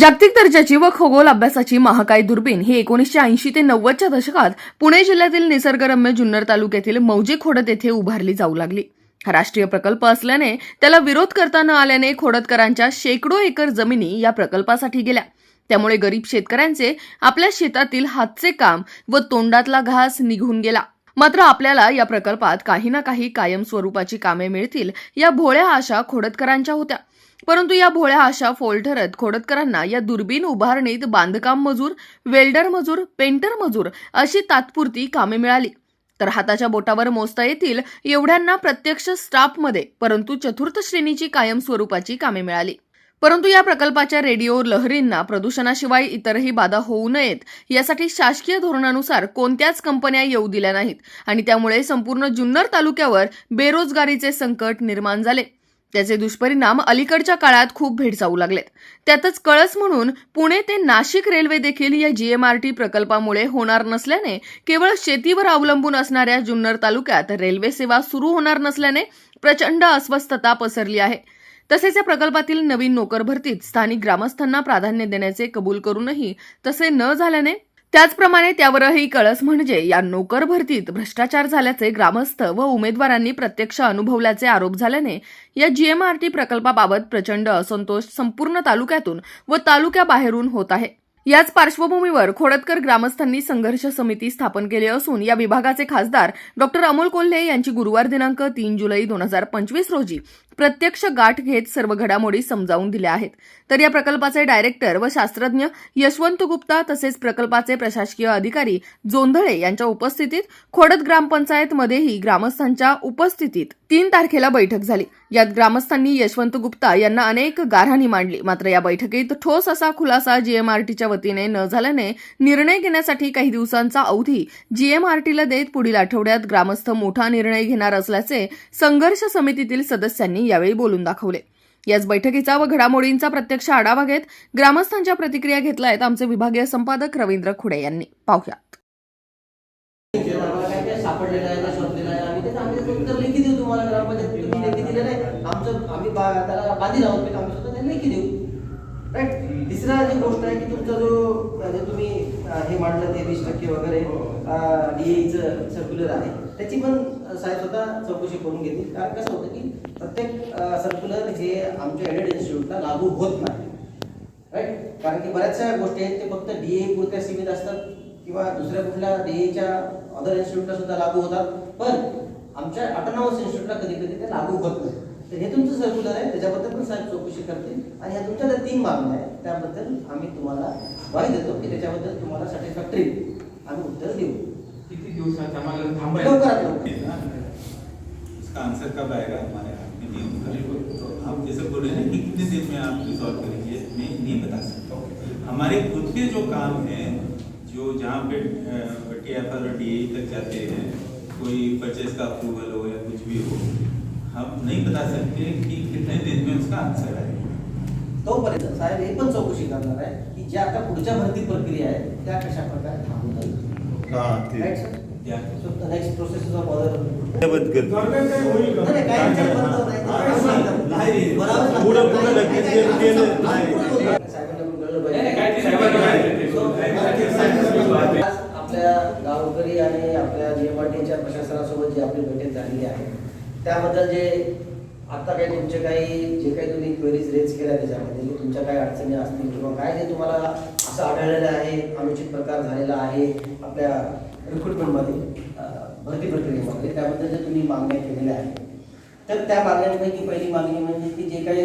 जागतिक दर्जाची व खगोल अभ्यासाची महाकाय दुर्बीण ही एकोणीसशे ऐंशी ते नव्वदच्या दशकात पुणे जिल्ह्यातील निसर्गरम्य जुन्नर तालुक्यातील मौजे खोडत येथे उभारली जाऊ लागली. हा राष्ट्रीय प्रकल्प असल्याने त्याला विरोध करता न आल्याने खोडतकरांच्या शेकडो एकर जमिनी या प्रकल्पासाठी गेल्या. त्यामुळे गरीब शेतकऱ्यांचे आपल्या शेतातील हातचे काम व तोंडातला घास निघून गेला. मात्र आपल्याला या प्रकल्पात काही ना काही कायम स्वरूपाची कामे मिळतील. या भोळ्या आशा खोडतकरांच्या होत्या. परंतु या भोळ्या आशा फोल ठरत खोडतकरांना या दुर्बीण उभारणीत बांधकाम मजूर वेल्डर मजूर पेंटर मजूर अशी तात्पुरती कामे मिळाली. तर हाताच्या बोटावर मोजता येतील एवढ्यांना प्रत्यक्ष स्टाफमध्ये परंतु चतुर्थ श्रेणीची कायम स्वरूपाची कामे मिळाली. परंतु या प्रकल्पाच्या रेडिओ लहरींना प्रदूषणाशिवाय इतरही बाधा होऊ नयेत. यासाठी शासकीय धोरणानुसार कोणत्याच कंपन्या येऊ दिल्या नाहीत आणि त्यामुळे संपूर्ण जुन्नर तालुक्यावर बेरोजगारीचे संकट निर्माण झाले. त्याचे दुष्परिणाम अलीकडच्या काळात खूप भेडसावू लागलेत. त्यातच कळस म्हणून पुणे ते नाशिक रेल्वे देखील या जीएमआरटी प्रकल्पामुळे होणार नसल्याने केवळ शेतीवर अवलंबून असणाऱ्या जुन्नर तालुक्यात रेल्वे सेवा सुरू होणार नसल्याने प्रचंड अस्वस्थता पसरली आहे. तसेच या प्रकल्पातील नवीन नोकर भरतीत स्थानिक ग्रामस्थांना प्राधान्य देण्याचे कबूल करूनही तसे न झाल्याने त्याचप्रमाणे त्यावरही कळस म्हणजे या नोकर भरतीत भ्रष्टाचार झाल्याचे ग्रामस्थ व उमेदवारांनी प्रत्यक्ष अनुभवल्याचे आरोप झाल्याने या जीएमआरटी प्रकल्पाबाबत प्रचंड असंतोष संपूर्ण तालुक्यातून व तालुक्याबाहेरून होत आहे. याच पार्श्वभूमीवर खोडतकर ग्रामस्थांनी संघर्ष समिती स्थापन केली असून या विभागाचे खासदार डॉक्टर अमोल कोल्हे यांची गुरुवार दिनांक तीन जुलै दोन हजार पंचवीस रोजी प्रत्यक्ष गाठ घेत सर्व घडामोडी समजावून दिल्या आहेत. तर या प्रकल्पाचे डायरेक्टर व शास्त्रज्ञ यशवंत गुप्ता तसेच प्रकल्पाचे प्रशासकीय अधिकारी जोंधळे यांच्या उपस्थितीत खोडद ग्रामपंचायतमध्येही ग्रामस्थांच्या उपस्थितीत तीन तारखेला बैठक झाली. यात ग्रामस्थांनी यशवंत गुप्ता यांना अनेक गाऱ्हाणी मांडली. मात्र या बैठकीत ठोस असा खुलासा जीएमआरटीच्या वतीने न झाल्याने निर्णय घेण्यासाठी काही दिवसांचा अवधी जीएमआरटीला देत पुढील आठवड्यात ग्रामस्थ मोठा निर्णय घेणार असल्याचे संघर्ष समितीतील सदस्यांनी यांनी यावेळी बोलून दाखवले. याच बैठकीचा व घडामोडींचा प्रत्यक्ष आढावा घेत ग्रामस्थांच्या प्रतिक्रिया घेतल्या आहेत आमचे विभागीय संपादक रवींद्र खुडे यांनी. पाहुयात. तिसरा जी गोष्ट आहे की तुमचा जो जे तुम्ही हे मांडलं ते वीस टक्के वगैरे डीएचं सर्क्युलर आहे. त्याची पण साहेब स्वतः चौकशी करून घेतील. कारण कसं होतं की प्रत्येक सर्क्युलर हे आमच्या एडेड इन्स्टिट्यूटला लागू होत नाही. राईट कारण की बऱ्याचशा गोष्टी आहेत ते फक्त डी ए पुरत्या सीमित असतात किंवा दुसऱ्या कुठल्या डीएच्या अदर इन्स्टिट्यूटला सुद्धा लागू होतात. पण आमच्या ऑटोनॉमस इन्स्टिट्यूटला कधी कधी ते लागू होत नाही. तर हे तुमचं सर्क्युलर आहे त्याच्याबद्दल पण साहेब चौकशी करतील. आणि ह्या तुमच्या ज्या तीन मागण्या आहेत त्याबद्दल आम्ही तुम्हाला माहिती देतो की त्याच्याबद्दल तुम्हाला सॅटिस्फॅक्टरी आम्ही उत्तर देऊ. किती दिवसात आम्हाला थांबायला लवकरात लवकर. इसका आंसर कब आएगा हमारे हाथ में? नहीं होगा। तो आप जैसे बोल रहे हैं कि कितने दिन में आप रिजॉल्व करेंगे? मैं नहीं बता सकता। हमारे खुद के जो काम हैं जो जहाँ पे टी एफ़ आर डी तक जाते हैं कोई परचेज का अप्रूवल हो या कुछ भी हो हम नहीं बता सकते कि कितने दिन में उसका आंसर आएगा। तोपर्यंत साहेब हे पण चौकशी करणार आहे की ज्या आता पुढच्या भरती प्रक्रिया आहेत त्या कशा प्रकारे थांबवता येईल बंद कर. पुढं- पुढं लगेच केलं- आपल्या गावकरी आणि आपल्या जेएमआरटीच्या प्रशासनासोबत जी आपली बैठक झालेली आहे त्याबद्दल जे आता काही तुमचे काही जे काही तुम्ही क्वेरीज रेज केल्या त्याच्यामध्ये तुमच्या काही अडचणी असतील किंवा काय जे तुम्हाला असं आढळलेलं आहे अनुचित प्रकार झालेला आहे आपल्या रिक्रुटमेंटमध्ये भरती प्रक्रियेमध्ये त्याबद्दल जे तुम्ही मागण्या केलेल्या आहेत. तर त्या मागण्यांपैकी पहिली मागणी म्हणजे की जे काही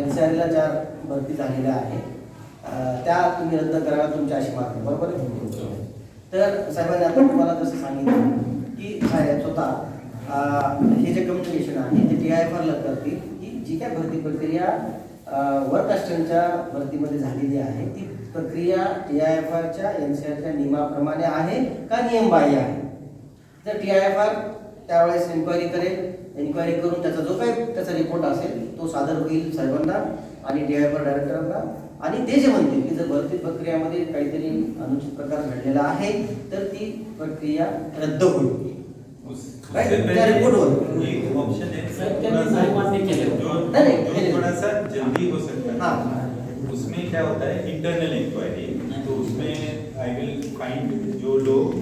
एन सी आरला ज्या भरती झालेल्या आहे अं, त्या तुम्ही रद्द करा तुमच्या अशी मागणी बरोबर आहे? तर साहेबांनी आता तुम्हाला जसं सांगितलं की साहेब स्वतः हे जे कम्युनिकेशन आहे ते टी आय एफ करतील की जी काय भरती प्रक्रिया वर्क असिस्टंटच्या भरतीमध्ये झालेली आहे ती प्रक्रिया टी आय एफ आरच्या एन सी आरच्या नियमाप्रमाणे आहे का नियमबाह्य आहे? तर टी आय एफ आर त्यावेळेस एन्क्वायरी करेल एन्क्वायरी करून त्याचा जो काही त्याचा रिपोर्ट असेल तो सादर होईल साहेबांना आणि टी आय एफ आर डायरेक्टरांना आणि ते जे म्हणतील की जर भरती प्रक्रियामध्ये काहीतरी अनुचित प्रकार घडलेला आहे तर ती प्रक्रिया रद्द होईल. उस- Right? उससे त्या एक ऑप्शन है सर, त्यांनी साहेब मान्य केले. जो नाही, नाही, जो थोड़ा सा जल्दी हो सकता है। हाँ। उसमें क्या होता है? इंटरनल इंक्वायरी तो उसमें आई विल फाइंड जो लोग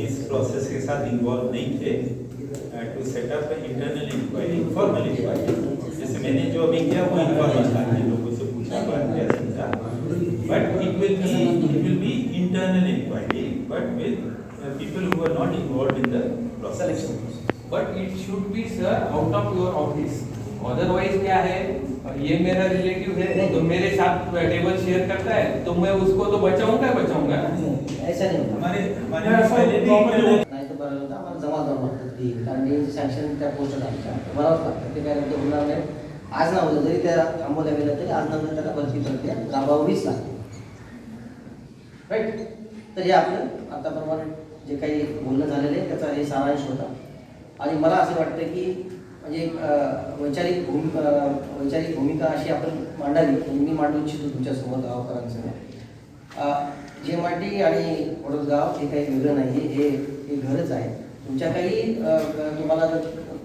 इस प्रोसेस के साथ इन्वॉल्व नहीं थे to set up internal inquiry formal inquiry जैसे मैंने जो अभी किया वो इन्फॉर्मल था। मैंने लोगों से पूछा बात किया समझा। But it will be it will be internal inquiry but with people who are not involve in the process but it should be sir out of your office otherwise क्या है? ये मेरा रिलेटिव है तो मेरे साथ टेबल शेयर करता है तो मैं उसको तो बचाऊँगा बचाऊँगा ऐसा नाही. हमारे हमारे पहले भी नाही तर बरं होतं आम्हाला जमा करावं लागतं ती कारण ते सँक्शन त्या पोस्टला आमच्या भरावंच लागतं ते काय रद्द होणार नाही आज ना उद्या जरी त्या थांबवल्या गेल्या तरी आज ना उद्या त्याला भरती प्रक्रिया राबवावीच लागते राईट तर हे आपलं आताप्रमाणे जे काही बोलणं झालेलं आहे त्याचा हे सारांश होता. आणि मला असं वाटतं की म्हणजे वैचारिक भूमिका वैचारिक भूमिका अशी आपण मांडावी मी मांडू इच्छितो तुमच्यासमोर गावकरांसमोर जे माटी आणि वडोदगाव हे काही वेगळं नाही हे हे घरच आहे. तुमच्या काही तुम्हाला जर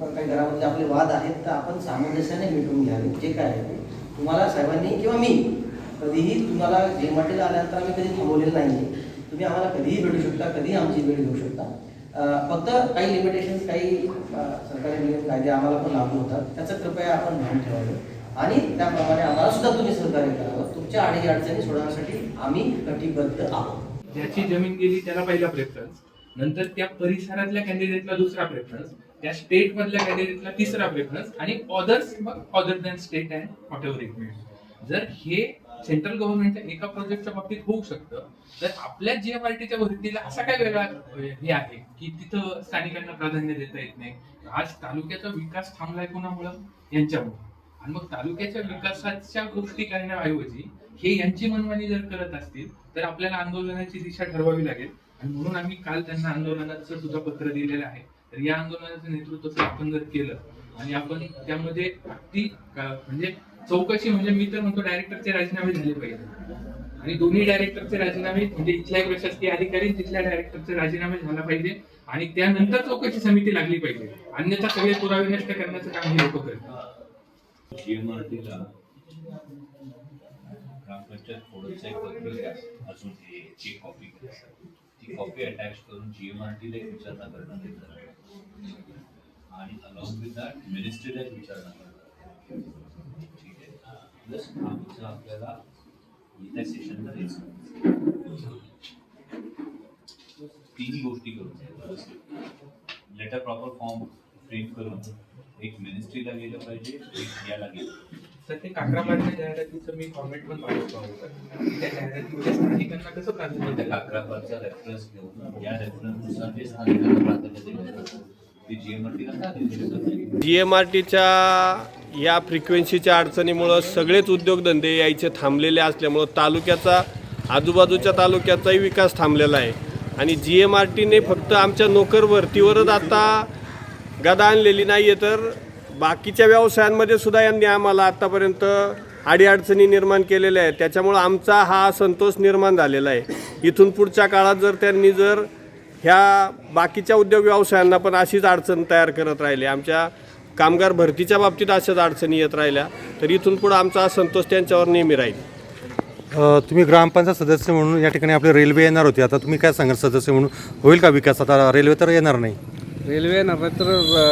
काही घरामध्ये आपले वाद आहेत तर आपण सामंजस्याने मिटवून घ्यावे जे काय आहे ते. तुम्हाला साहेबांनी किंवा मी कधीही तुम्हाला जे माटीला आल्यानंतर आम्ही कधी थांबवलेलं नाही तुम्ही आम्हाला कधीही भेटू शकता कधीही आमची वेळ घेऊ शकता. फक्त काही लिमिटेशन काही सरकारी नियम कायदे आम्हाला पण लागू होतात. त्याचं कृपया आपण भान ठेवावं. आणि त्याप्रमाणे आम्हाला सुद्धा तुम्ही सहकार्य करावं. तुमच्या आडी अडचणी सोडवण्यासाठी आम्ही कटिबद्ध आहोत. ज्याची जमीन गेली त्याला पहिला प्रेफरन्स नंतर त्या परिसरातल्या कॅन्डिडेटला दुसरा प्रेफरन्स त्या स्टेट मधल्या कॅन्डिडेटला तिसरा प्रेफरन्स आणि ऑदर्स मग other than state and whatever जर हे सेंट्रल गव्हर्नमेंटच्या एका प्रोजेक्टच्या बाबतीत होऊ शकतं. तर आपल्या जीएमआरटीच्या भरतीला असा काय वेगळा हे आहे की तिथं स्थानिकांना प्राधान्य देता येत नाही. आज तालुक्याचा विकास थांबलाय कोणामुळं? यांच्यामुळे. आणि मग तालुक्याच्या विकासाच्या गोष्टी करण्याऐवजी हे यांची मनमानी जर करत असतील तर आपल्याला आंदोलनाची दिशा ठरवावी लागेल. आणि म्हणून आम्ही काल त्यांना आंदोलनाचं सुद्धा पत्र दिलेलं आहे. तर या आंदोलनाचं नेतृत्व आपण जर केलं आणि आपण त्यामध्ये अगदी म्हणजे चौकशी म्हणजे मी तर म्हणतो डायरेक्टरचे राजीनामे झाले पाहिजे. आणि दोन्ही डायरेक्टरचे राजीनामे म्हणजे इथल्या प्रशासकीय अधिकारी तिथल्या डायरेक्टरचे राजीनामे झाला पाहिजे. आणि त्यानंतर चौकशी समिती लागली पाहिजे. अन्यथा सगळे पुरावे नष्ट करण्याचं काम हे लोक करतात. ग्रामपंचायत एक पत्र कॉपी ती कॉपी अटॅच करून जीएमआरटीला एक विचारणा करण्यात येतात आणि अलॉंग विथ दॅट मिनिस्ट्रीला एक विचारणा करतात प्लस आमचं आपल्याला येत्या सेशनला द्यायचं तिन्ही गोष्टी करून लेटर प्रॉपर फॉर्म फ्रेम करून एक मिनिस्ट्रीला गेलं पाहिजे एक याला गेलं तर ते काकराबादच्या जाहिरातीचं मी फॉर्मेट पण पाठवतो त्या स्थानिकांना कसं प्राधान्य त्या काकराबादचा रेफरन्स घेऊन या रेफरन्सनुसार जे स्थानिकांना प्राधान्य दिलं जातं जी एम आर टीच्या या फ्रिक्वेन्सीच्या अडचणीमुळं सगळेच उद्योगधंदे यायचे थांबलेले असल्यामुळं तालुक्याचा आजूबाजूच्या तालुक्याचाही विकास थांबलेला आहे. आणि जी एम आर टीने फक्त आमच्या नोकर भरतीवरच आता गदा आणलेली नाही आहे तर बाकीच्या व्यवसायांमध्ये सुद्धा यांनी आम्हाला आत्तापर्यंत अडीअडचणी निर्माण केलेल्या आहेत. त्याच्यामुळं आमचा हा संतोष निर्माण झालेला आहे. इथून पुढच्या काळात जर त्यांनी जर ह्या बाकीच्या उद्योग व्यवसायांना पण अशीच अडचण तयार करत राहिले. आमच्या कामगार भरतीच्या बाबतीत अशाच अडचणी येत राहिल्या. तर इथून पुढं आमचा असंतोष त्यांच्यावर नेहमी राहील. अ, तुम्ही ग्रामपंचायत सदस्य म्हणून या ठिकाणी आपली रेल्वे येणार होती. आता तुम्ही काय सांगाल सदस्य म्हणून? होईल का विकास? आता रेल्वे तर येणार नाही. रेल्वे येणार नाही तर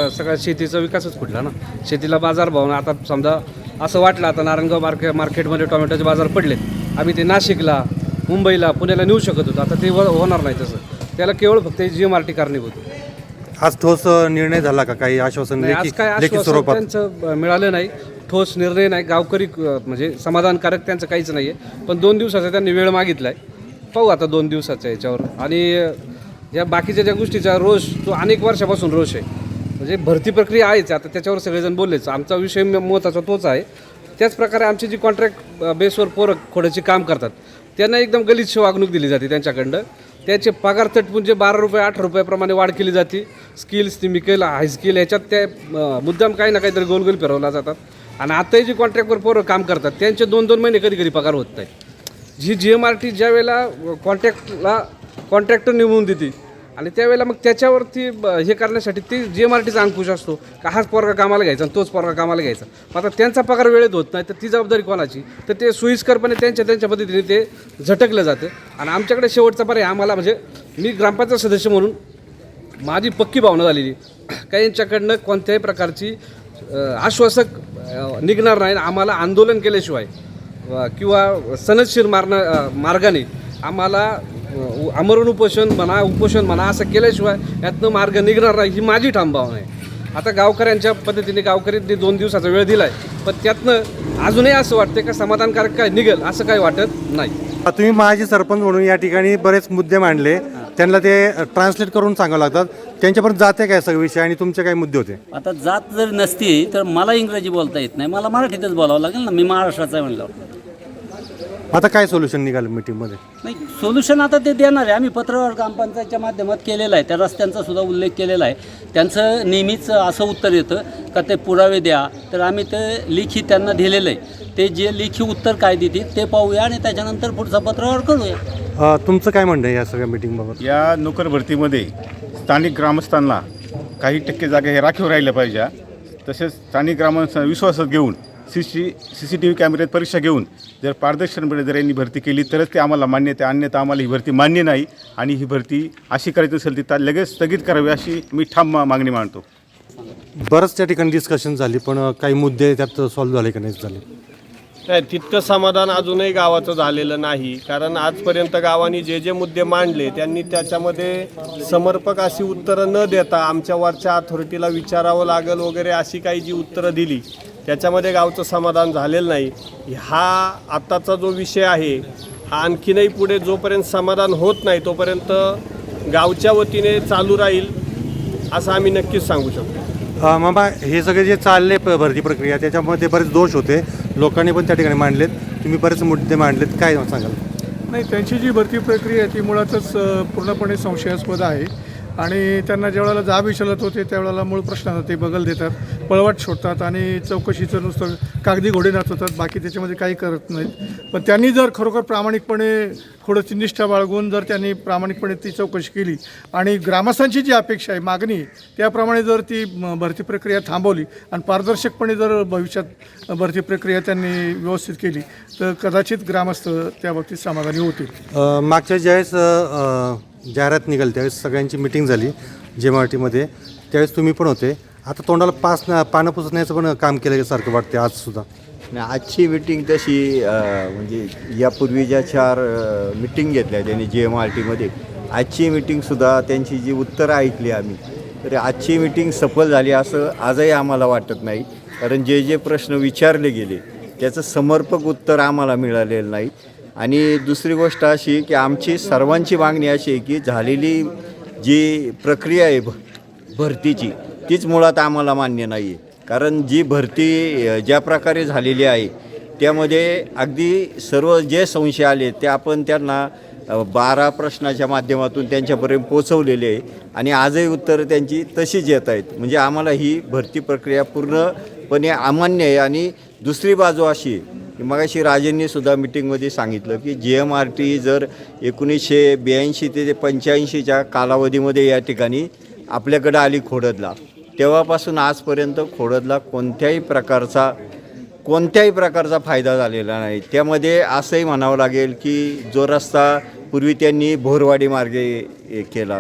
अ, सगळ्या शेतीचा विकासच कुठला ना? शेतीला बाजार भाव ना? आता समजा असं वाटलं आता नारायणगाव मार्केट मार्केटमध्ये टोमॅटोचे बाजार पडलेत. आम्ही ते नाशिकला मुंबईला पुण्याला नेऊ शकत होतो. आता ते व- होणार नाही तसं. त्याला केवळ फक्त जी एम आर टी कारणीभूत आहे. आज ठोस अ, निर्णय झाला का? काही आश्वासन नाही, आज काय लेखी आश्वासन स्वरूपात? त्यांचं अ, मिळालं नाही. ठोस निर्णय नाही. गावकरी अ, म्हणजे समाधानकारक त्यांचं काहीच नाही आहे पण दोन दिवसाचा त्यांनी वेळ मागितला आहे पाहू आता दोन दिवसाच्या याच्यावर. आणि अ, या बाकीच्या ज्या गोष्टीचा रोष तो अनेक वर्षापासून रोष आहे. म्हणजे भरती प्रक्रिया आहेच. आता त्याच्यावर सगळेजण बोललेच. आमचा विषय म- महत्त्वाचा तोच आहे. त्याच प्रकारे आमची जी कॉन्ट्रॅक्ट बेसवर पोरं खोड्याची काम करतात त्यांना एकदम गलिच्छ वागणूक दिली जाते त्यांच्याकडं त्याचे पगार तटपुंजे म्हणजे बारा रुपये आठ रुपयाप्रमाणे वाढ केली जाते. स्किल्स ती हायस्किल ह्याच्यात त्या मुद्दाम काही ना काहीतरी गोलगोल फिरवला जातात. आणि आताही जी कॉन्ट्रॅक्टवर पोरं काम करतात त्यांचे दोन दोन महिने कधी कधी पगार होत नाही G G M R T ज्या वेळेला कॉन्ट्रॅक्टला कॉन्ट्रॅक्टर निवडून देते आणि त्यावेळेला मग त्याच्यावरती ब- हे करण्यासाठी ते जी एम आर टीचा अंकुश असतो का हाच पोरगा कामाला घ्यायचा आणि तोच पोरगा कामाला घ्यायचा. मग आता त्यांचा पगार वेळेत होत नाही तर ती जबाबदारी कोणाची? तर ते सोयीस्करपणे त्यांच्या त्यांच्या पद्धतीने ते झटकलं जातं. आणि आमच्याकडे शेवटचा पर्याय आम्हाला म्हणजे मी ग्रामपंचायत सदस्य म्हणून माझी पक्की भावना झालेली का यांच्याकडनं कोणत्याही प्रकारची आश्वासक निघणार नाही आम्हाला आंदोलन केल्याशिवाय किंवा सनदशीर मारणं मार्गाने आम्हाला आमरण उपोषण म्हणा उपोषण म्हणा असं केल्याशिवाय यातनं मार्ग निघणार नाही ही माझी ठाम भावना आहे. आता गावकऱ्यांच्या पद्धतीने गावकऱ्यांनी दोन दिवसाचा वेळ दिला आहे पण त्यातनं अजूनही असं वाटतं का समाधानकारक काय निघेल असं काही वाटत नाही. तुम्ही माजी सरपंच म्हणून या ठिकाणी बरेच मुद्दे मांडले. त्यांना ते ट्रान्सलेट करून सांगावं लागतात. त्यांच्यापर्यंत जाते काय सगळे विषय आणि तुमचे काय मुद्दे होते? आता जात जर नसती तर मला इंग्रजी बोलता येत नाही. मला मराठीतच बोलावं लागेल ना. मी महाराष्ट्राचा म्हणल्यावर. आता काय सोल्युशन निघालं मीटिंगमध्ये? नाही सोल्युशन आता ते देणार आहे. आम्ही पत्रव्यवहार ग्रामपंचायतच्या माध्यमात केलेलं आहे. त्या रस्त्यांचा सुद्धा उल्लेख केलेला आहे. त्यांचं नेहमीच असं उत्तर येतं का ते पुरावे द्या. तर आम्ही ते लेखी त्यांना दिलेलं आहे. ते जे लेखी उत्तर काय देतील ते पाहूया आणि त्याच्यानंतर पुढचा पत्रव्यवहार करूया. अ, तुमचं काय म्हणणं आहे या सगळ्या मीटिंगबाबत या नोकर भरतीमध्ये स्थानिक ग्रामस्थांना काही टक्के जागा हे राखीव राहिल्या पाहिजे. तसेच स्थानिक ग्रामस्थांना विश्वासात घेऊन C C C C T V कॅमेऱ्यात परीक्षा घेऊन जर पारदर्शनपणे जर यांनी भरती केली तरच ते आम्हाला मान्यता आहे. अन्यथा आम्हाला ही भरती मान्य नाही आणि ही भरती अशी करायची असेल ती ता- लगेच स्थगित करावी अशी मी ठाम मागणी मांडतो बरंच त्या ठिकाणी डिस्कशन झाली पण काही मुद्दे त्यात सॉल्व्ह झाले का नाही झाले? नाही तितकं समाधान अजूनही गावाचं झालेलं नाही. कारण आजपर्यंत गावाने जे जे मुद्दे मांडले त्यांनी त्याच्यामध्ये समर्पक अशी उत्तरं न देता आमच्या वरच्या अथॉरिटीला विचारावं लागेल वगैरे अशी काही जी उत्तरं दिली त्याच्यामध्ये गावचं समाधान झालेलं नाही. हा आत्ताचा जो विषय आहे हा आणखीनही पुढे जोपर्यंत समाधान होत नाही तोपर्यंत गावच्या वतीने चालू राहील असं आम्ही नक्कीच सांगू शकतो. मामा हे सगळे जे चालले प- भरती प्रक्रिया त्याच्यामध्ये बरेच दोष होते. लोकांनी पण त्या ठिकाणी मांडलेत. तुम्ही बरेच मुद्दे मांडलेत. काय सांगाल? नाही त्यांची जी भरती प्रक्रिया आहे ती मुळातच पूर्णपणे संशयास्पद आहे. आणि त्यांना ज्यावेळेला जाब विचारत होते त्यावेळेला मूळ प्रश्नांना ते बगल देतात पळवाट सोडतात आणि चौकशीचं नुसतं कागदी घोडे नाचवतात बाकी त्याच्यामध्ये काही करत नाहीत. पण त्यांनी जर खरोखर प्रामाणिकपणे थोडंशी निष्ठा बाळगून जर त्यांनी प्रामाणिकपणे ती चौकशी केली आणि ग्रामस्थांची जी अपेक्षा आहे मागणी त्याप्रमाणे जर ती भरती प्रक्रिया थांबवली आणि पारदर्शकपणे जर भविष्यात भरती प्रक्रिया त्यांनी व्यवस्थित केली तर कदाचित ग्रामस्थ त्या बाबतीत समाधानी होतील. मागच्या ज्यावेळेस जाहिरात निघाली त्यावेळेस सगळ्यांची मिटिंग झाली जे एम आर टीमध्ये त्यावेळेस तुम्ही पण होते. आता तोंडाला पास पानं पुसण्याचं पण काम केलं सारखं वाटते आजसुद्धा नाही आजची मिटिंग तशी म्हणजे यापूर्वी ज्या चार मिटिंग घेतल्या त्यांनी जी एम आर टीमध्ये आजची मिटिंगसुद्धा त्यांची जी उत्तरं ऐकली आम्ही तर आजची मिटिंग सफल झाली असं आजही आम्हाला वाटत नाही. कारण जे जे प्रश्न विचारले गेले त्याचं समर्पक उत्तर आम्हाला मिळालेलं नाही. आणि दुसरी गोष्ट अशी की आमची सर्वांची मागणी अशी आहे की झालेली जी प्रक्रिया आहे भ भरतीची तीच मुळात आम्हाला मान्य नाही आहे कारण जी भरती ज्या प्रकारे झालेली आहे त्यामध्ये अगदी सर्व जे संशय आले ते आपण त्यांना बारा प्रश्नाच्या माध्यमातून त्यांच्यापर्यंत पोचवलेले आहे. आणि आजही उत्तरं त्यांची तशीच येत आहेत. म्हणजे आम्हाला ही भरती प्रक्रिया पूर्णपणे अमान्य आहे. आणि दुसरी बाजू अशी मगाशी राजेंनी सुद्धा मिटिंगमध्ये सांगितलं की जी एम आर टी जर एकोणीसशे ब्याऐंशी ते पंच्याऐंशीच्या कालावधीमध्ये या ठिकाणी आपल्याकडं आली खोडदला तेव्हापासून आजपर्यंत खोडदला कोणत्याही प्रकारचा कोणत्याही प्रकारचा फायदा झालेला नाही. त्यामध्ये असंही म्हणावं लागेल की जो रस्ता पूर्वी त्यांनी भोरवाडी मार्गे केला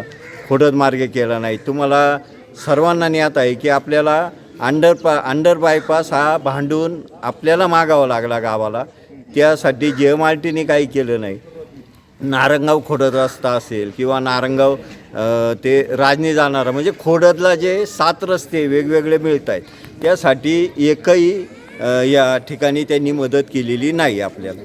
खोडद मार्गे केला नाही. तुम्हाला सर्वांना ज्ञात आहे की आपल्याला अंडर पा अंडर बायपास हा भांडून आपल्याला मागावा लागला गावाला. त्यासाठी जे एम आर टीने काही केलं नाही. नारंगाव खोडद रस्ता असेल किंवा नारंगाव ते राजनी जाणारा म्हणजे खोडदला जे सात रस्ते वेगवेगळे मिळत आहेत त्यासाठी एकही या ठिकाणी त्यांनी मदत केलेली नाही आपल्याला.